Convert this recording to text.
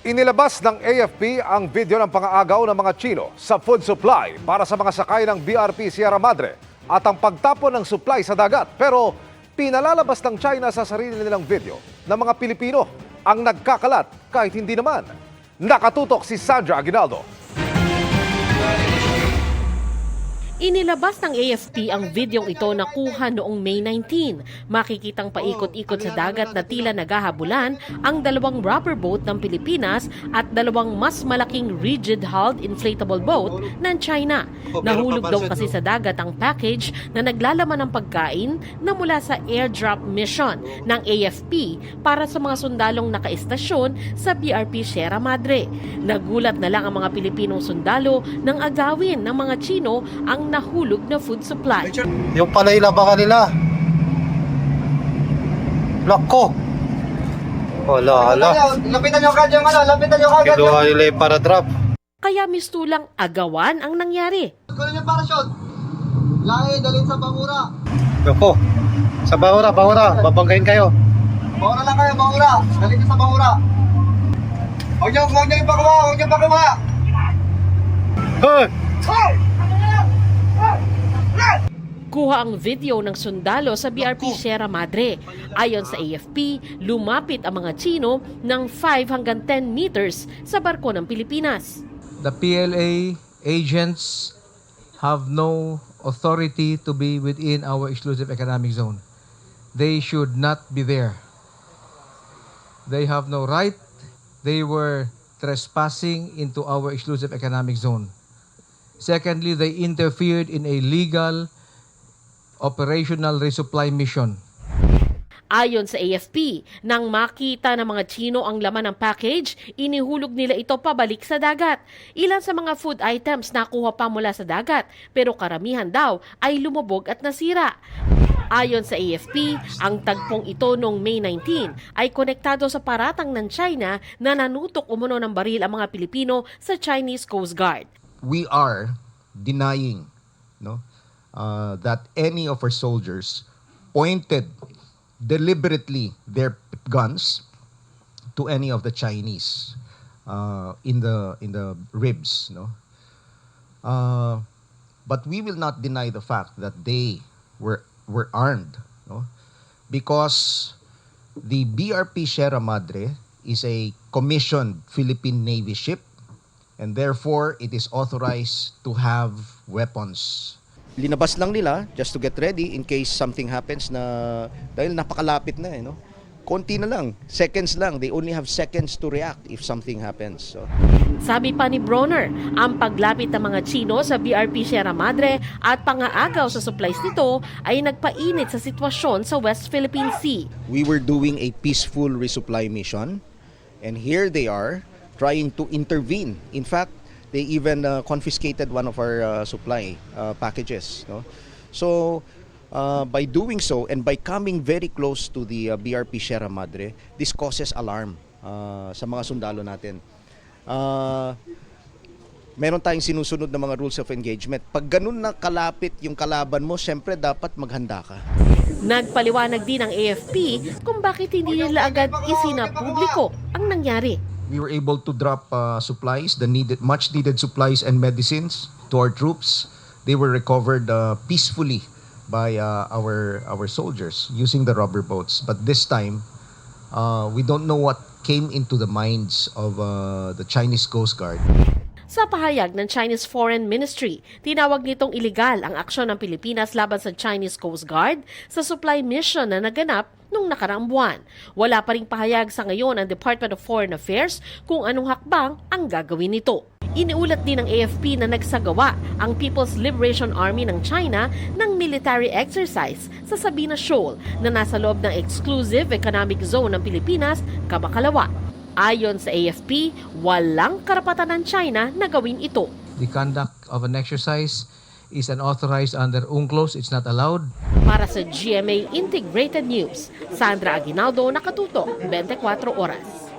Inilabas ng AFP ang video ng pangaagaw ng mga Chino sa food supply para sa mga sakay ng BRP Sierra Madre at ang pagtapon ng supply sa dagat. Pero pinalalabas ng China sa sarili nilang video na mga Pilipino ang nagkakalat kahit hindi naman. Nakatutok si Sandra Aguinaldo. Inilabas ng AFP ang videong ito na kuha noong May 19. Makikitang paikot-ikot sa dagat na tila naghahabulan ang dalawang rubber boat ng Pilipinas at dalawang mas malaking rigid-hulled inflatable boat ng China. Nahulog daw kasi sa dagat ang package na naglalaman ng pagkain na mula sa airdrop mission ng AFP para sa mga sundalong nakaistasyon sa BRP Sierra Madre. Nagulat na lang ang mga Pilipinong sundalo nang agawin ng mga Chino ang nahulog na food supply. Yung pala ilabakan nila. Lako. Wala, ala. Lapitan nyo kagad yung ano, lapitan nyo kagad yung... Kinuha nila yung para drop. Kaya mistulang agawan ang nangyari. Kunin yung parachute. Lahi, dalhin sa bangura. Lako. Sa bahura, bahura. Babanggain kayo. Bangura lang kayo, bangura. Dalhin nyo sa bangura. Huwag nyo, huwag nyo ipakuha, huwag nyo ipakuha. Hey! Kuha ang video ng sundalo sa BRP Sierra Madre. Ayon sa AFP, lumapit ang mga Chino ng 5 hanggang 10 meters sa barko ng Pilipinas. the PLA agents have no authority to be within our exclusive economic zone. They should not be there. They have no right. They were trespassing into our exclusive economic zone. Secondly, they interfered in a legal operational resupply mission. Ayon sa AFP, nang makita ng mga Chino ang laman ng package, inihulog nila ito pabalik sa dagat. Ilan sa mga food items nakuha pa mula sa dagat, pero karamihan daw ay lumubog at nasira. Ayon sa AFP, ang tagpong ito noong May 19 ay konektado sa paratang ng China na nanutok umuno ng baril ang mga Pilipino sa Chinese Coast Guard. We are denying no uh, that any of our soldiers pointed deliberately their guns to any of the Chinese uh, in the in the ribs no. Uh, but we will not deny the fact that they were were armed no because the BRP Sierra Madre is a commissioned Philippine Navy ship and therefore it is authorized to have weapons. linabas lang nila just to get ready in case something happens na dahil napakalapit na eh no. Konti na lang, seconds lang. They only have seconds to react if something happens. So, Sabi pa ni Bronner, ang paglapit ng mga Chino sa BRP Sierra Madre at pangaagaw sa supplies nito ay nagpainit sa sitwasyon sa West Philippine Sea. we were doing a peaceful resupply mission and here they are trying to intervene. In fact, they even uh, confiscated one of our uh, supply uh, packages, no. So, uh, by doing so and by coming very close to the uh, BRP Sierra Madre, this causes alarm uh, sa mga sundalo natin. Uh, meron tayong sinusunod na mga rules of engagement. Pag ganun na kalapit yung kalaban mo, syempre dapat maghanda ka. Nagpaliwanag din ng AFP kung bakit hindi nila agad isinapubliko ang nangyari. We were able to drop uh, supplies, the needed, much needed supplies and medicines to our troops. They were recovered uh, peacefully by uh, our our soldiers using the rubber boats. But this time, uh, we don't know what came into the minds of uh, the Chinese Coast Guard. Sa pahayag ng Chinese Foreign Ministry, tinawag nitong iligal ang aksyon ng Pilipinas laban sa Chinese Coast Guard sa supply mission na naganap nung nakaraang buwan. Wala pa ring pahayag sa ngayon ang Department of Foreign Affairs kung anong hakbang ang gagawin nito. Iniulat din ng AFP na nagsagawa ang People's Liberation Army ng China ng military exercise sa Sabina Shoal na nasa loob ng exclusive economic zone ng Pilipinas, Kabakalawa. Ayon sa AFP, walang karapatan ng China na gawin ito. The conduct of an exercise is unauthorized under UNCLOS. It's not allowed. Para sa GMA Integrated News, Sandra Aguinaldo, Nakatuto, 24 Oras.